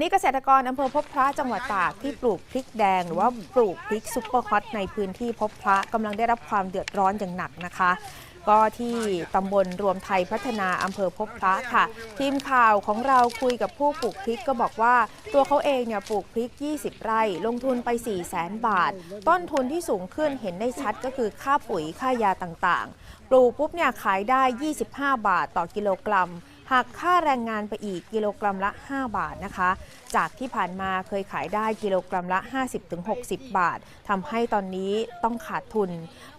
นี่เกษตรกรอำเภอพบพระจังหวัดตากที่ปลูกพริกแดง หรือว่าปลูกพริกซุปเปอร์ฮอตในพื้นที่พบพระกำลังได้รับความเดือดร้อนอย่างหนักนะคะ ก็ที่ตำบลรวมไทยพัฒนาอำเภอพบพระค่ะ ทีมข่าวของเราคุยกับผู้ปลูกพริกก็บอกว่า ตัวเขาเองเนี่ยปลูกพริก 20 ไร่ ลงทุนไป 4 0 0แสนบาท ต้นทุนที่สูงขึ้นเห็นได้ชัดก็คือค่าปุ๋ยค่ายาต่างๆ ปลูกปุ๊บเนี่ยขายได้ 25 บาทต่อกิโลกรัม หักค่าแรงงานไปอีกกิโลกรัมละ 5 บาทนะคะ จากที่ผ่านมาเคยขายได้กิโลกรัมละ 50-60 บาททำให้ตอนนี้ต้องขาดทุน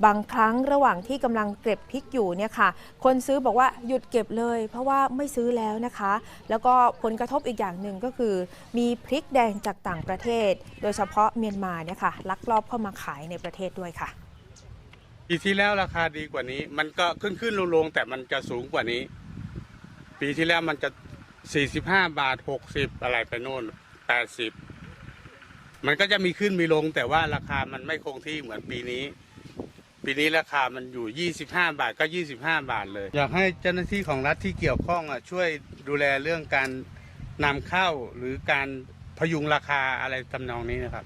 บางครั้งระหว่างที่กำลังเก็บพริกอยู่เนี่ยค่ะ คนซื้อบอกว่าหยุดเก็บเลย เพราะว่าไม่ซื้อแล้วนะคะ แล้วก็ผลกระทบอีกอย่างหนึ่งก็คือ มีพริกแดงจากต่างประเทศ โดยเฉพาะเมียนมาเนี่ยค่ะลักลอบเข้ามาขายในประเทศด้วยค่ะปีที่แล้วราคาดีกว่านี้ มันก็ขึ้นขึ้นลงลงแต่มันจะสูงกว่านี้ ปีที่แล้วมันจะ45บาท60อะไรไปโน่น80มันก็จะมีขึ้นมีลง แต่ว่าราคามันไม่คงที่เหมือนปีนี้ ปีนี้ราคามันอยู่ 25 บาทก็ 25 บาทเลย อยากให้เจ้าหน้าที่ของรัฐที่เกี่ยวข้องอะช่วยดูแลเรื่องการนำเข้าหรือการพยุงราคาอะไรทำนองนี้นะครับ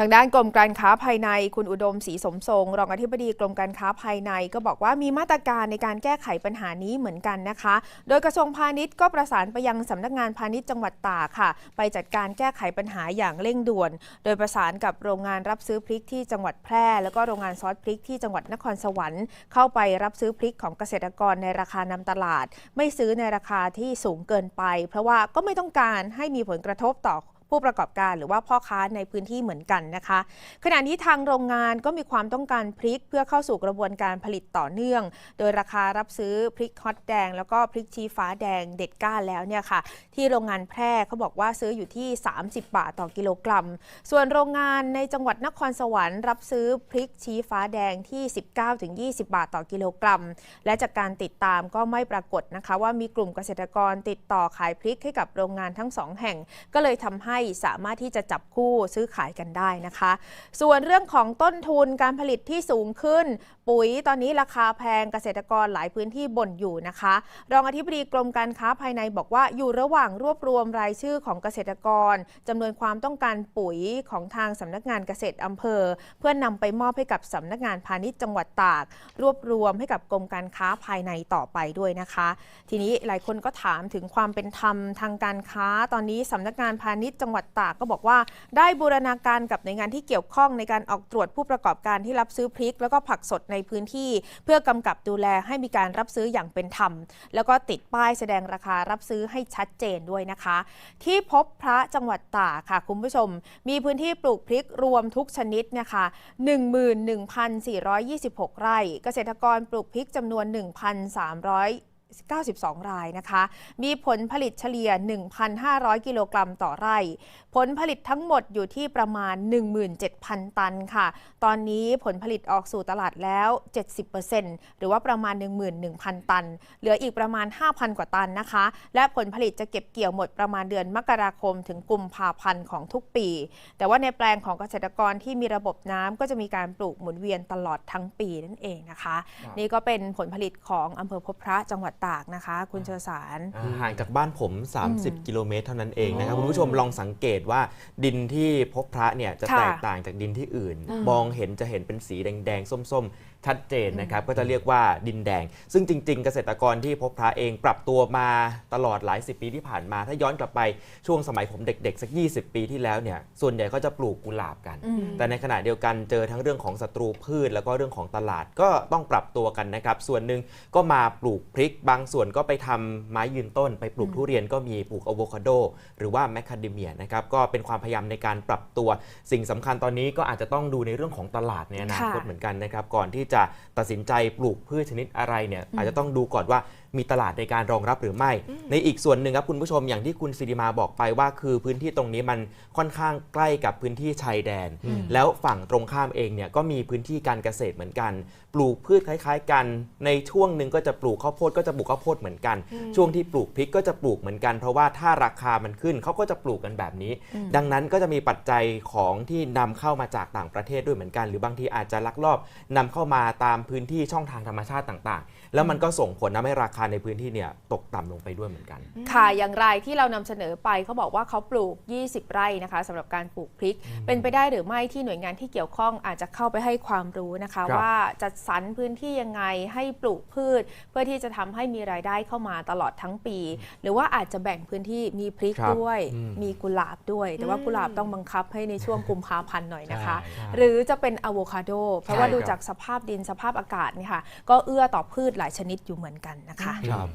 ทางด้านกรมการค้าภายในคุณอุดมศรีสมทรง รองอธิบดีกรมการค้าภายใน ก็บอกว่ามีมาตรการในการแก้ไขปัญหานี้เหมือนกันนะคะ โดยกระทรวงพาณิชย์ก็ประสานไปยังสำนักงานพาณิชย์จังหวัดตากค่ะ ไปจัดการแก้ไขปัญหาอย่างเร่งด่วน โดยประสานกับโรงงานรับซื้อพริกที่จังหวัดแพร่ แล้วก็โรงงานซอสพริกที่จังหวัดนครสวรรค์เข้าไปรับซื้อพริกของเกษตรกรในราคานำตลาด ไม่ซื้อในราคาที่สูงเกินไป เพราะว่าก็ไม่ต้องการให้มีผลกระทบต่อ ผู้ประกอบการหรือว่าพ่อค้าในพื้นที่เหมือนกันนะคะ ขณะนี้ทางโรงงานก็มีความต้องการพริกเพื่อเข้าสู่กระบวนการผลิตต่อเนื่อง โดยราคารับซื้อพริกฮอตแดง แล้วก็พริกชี้ฟ้าแดงเด็ดก้านแล้วเนี่ยค่ะ ที่โรงงานแพร่เขาบอกว่าซื้ออยู่ที่ 30 บาทต่อกิโลกรัม ส่วนโรงงานในจังหวัดนครสวรรค์รับซื้อพริกชี้ฟ้าแดงที่ 19-20 บาทต่อกิโลกรัม และจากการติดตามก็ไม่ปรากฏนะคะ ว่ามีกลุ่มเกษตรกรติดต่อขายพริกให้กับโรงงานทั้งสองแห่ง ก็เลยทำให้สามารถที่จะจับคู่ซื้อขายกันได้นะคะ ส่วนเรื่องของต้นทุนการผลิตที่สูงขึ้น ปุ๋ยตอนนี้ราคาแพงเกษตรกรหลายพื้นที่บ่นอยู่นะคะ รองอธิบดีกรมการค้าภายในบอกว่าอยู่ระหว่างรวบรวมรายชื่อของเกษตรกรจำนวนความต้องการปุ๋ยของทางสำนักงานเกษตรอำเภอ เพื่อนำไปมอบให้กับสำนักงานพาณิชย์จังหวัดตาก รวบรวมให้กับกรมการค้าภายในต่อไปด้วยนะคะ ทีนี้หลายคนก็ถามถึงความเป็นธรรมทางการค้า ตอนนี้สำนักงานพาณิชย์จังหวัดตากก็บอกว่า ได้บูรณาการกับหน่วยงานที่เกี่ยวข้องในการออกตรวจผู้ประกอบการที่รับซื้อพริก แล้วก็ผักสดในพื้นที่ เพื่อกำกับดูแลให้มีการรับซื้ออย่างเป็นธรรม แล้วก็ติดป้ายแสดงราคารับซื้อให้ชัดเจนด้วยนะคะ ที่พบพระจังหวัดตากค่ะคุณผู้ชม มีพื้นที่ปลูกพริกรวมทุกชนิดเนะคะ11,426 ไร่ เกษตรกรปลูกพริกจำนวน 1,300 92 รายนะคะ มีผลผลิตเฉลี่ย 1,500 กิโลกรัมต่อไร่ ผลผลิตทั้งหมดอยู่ที่ประมาณ 17,000 ตันค่ะ ตอนนี้ผลผลิตออกสู่ตลาดแล้ว 70%หรือว่าประมาณ 11,000 ตัน เหลืออีกประมาณ 5,000 กว่าตันนะคะ และผลผลิตจะเก็บเกี่ยวหมดประมาณเดือนมกราคมถึงกุมภาพันธ์ของทุกปี แต่ว่าในแปลงของเกษตรกรที่มีระบบน้ำก็จะมีการปลูกหมุนเวียนตลอดทั้งปีนั่นเองนะคะครับนี่ก็เป็นผลผลิตของอำเภอพบพระจังหวัดตากนะคะ คุณเชอสารอ่าห่างจากบ้านผมอืม30 กิโลเมตรเท่านั้นเองนะครับอ๋อคุณผู้ชมลองสังเกตว่าดินที่พบพระเนี่ยจะค่ะแตกต่างจากดินที่อื่นอืมมองเห็นจะเห็นเป็นสีแดงๆ ส้มๆชัดเจนนะครับก็จะเรียกว่าดินแดง ซึ่งจริง ๆ เกษตรกรที่พบพระเองปรับตัวมาตลอดหลายสิบปีที่ผ่านมา ถ้าย้อนกลับไปช่วงสมัยผมเด็กๆ สัก 20 ปีที่แล้วเนี่ยส่วนใหญ่ก็จะปลูกกุหลาบกันอืมแต่ในขณะเดียวกันเจอทั้งเรื่องของศัตรูพืช แล้วก็เรื่องของตลาดก็ต้องปรับตัวกันนะครับ ส่วนหนึ่งก็มาปลูกพริก บางส่วนก็ไปทำไม้ยืนต้น ไปปลูกอืมทุเรียนก็มีปลูกอะโวคาโดหรือว่าแมคคาเดเมียนะครับก็เป็นความพยายามในการปรับตัว สิ่งสำคัญตอนนี้ก็อาจจะต้องดูในเรื่องของตลาดในอนาคตค่ะเหมือนกันนะครับก่อนที่จะตัดสินใจปลูกพืชชนิดอะไรเนี่ยอาจจะต้องดูก่อนว่ามีตลาดในการรองรับหรือไม่ ในอีกส่วนหนึ่งครับคุณผู้ชมอย่างที่คุณสิริมาบอกไปว่า คือพื้นที่ตรงนี้มันค่อนข้างใกล้กับพื้นที่ชายแดนอืมแล้วฝั่งตรงข้ามเองเนี่ยก็มีพื้นที่การเกษตรเหมือนกัน ปลูกพืชคล้ายๆ กัน ในช่วงหนึ่งก็จะปลูกข้าวโพดก็จะปลูกข้าวโพดเหมือนกัน ช่วงที่ปลูกพริกก็จะปลูกเหมือนกัน เพราะว่าถ้าราคามันขึ้นเขาก็จะปลูกกันแบบนี้อืมดังนั้นก็จะมีปัจจัยของที่นำเข้ามาจากต่างประเทศด้วยเหมือนกัน หรือบางทีอาจจะลักลอบนำเข้ามาตามพื้นที่ช่องทางธรรมชาติต่างๆ แล้วมันก็ส่งผลทำให้ราคาในพื้นที่เนี่ยตกต่ำลงไปด้วยเหมือนกัน ค่ะอย่างไรที่เรานำเสนอไปเขาบอกว่าเขาปลูก 20 ไร่นะคะสำหรับการปลูกพริก เป็นไปได้หรือไม่ที่หน่วยงานที่เกี่ยวข้องอาจจะเข้าไปให้ความรู้นะคะครับว่าจัดสรรพื้นที่ยังไงให้ปลูกพืช เพื่อที่จะทำให้มีรายได้เข้ามาตลอดทั้งปี หรือว่าอาจจะแบ่งพื้นที่มีพริกครับด้วย อืมมีกุหลาบด้วย แต่ว่ากุหลาบต้องบังคับให้ในช่วงกุมภาพันธ์หน่อยนะคะ ใช่หรือจะเป็นอะโวคาโดเพราะว่าใช่ดูครับ จากสภาพดินสภาพอากาศเนี่ยค่ะก็เอื้อต่อพืชหลายชนิดอยู่เหมือนกันนะค่ะครับ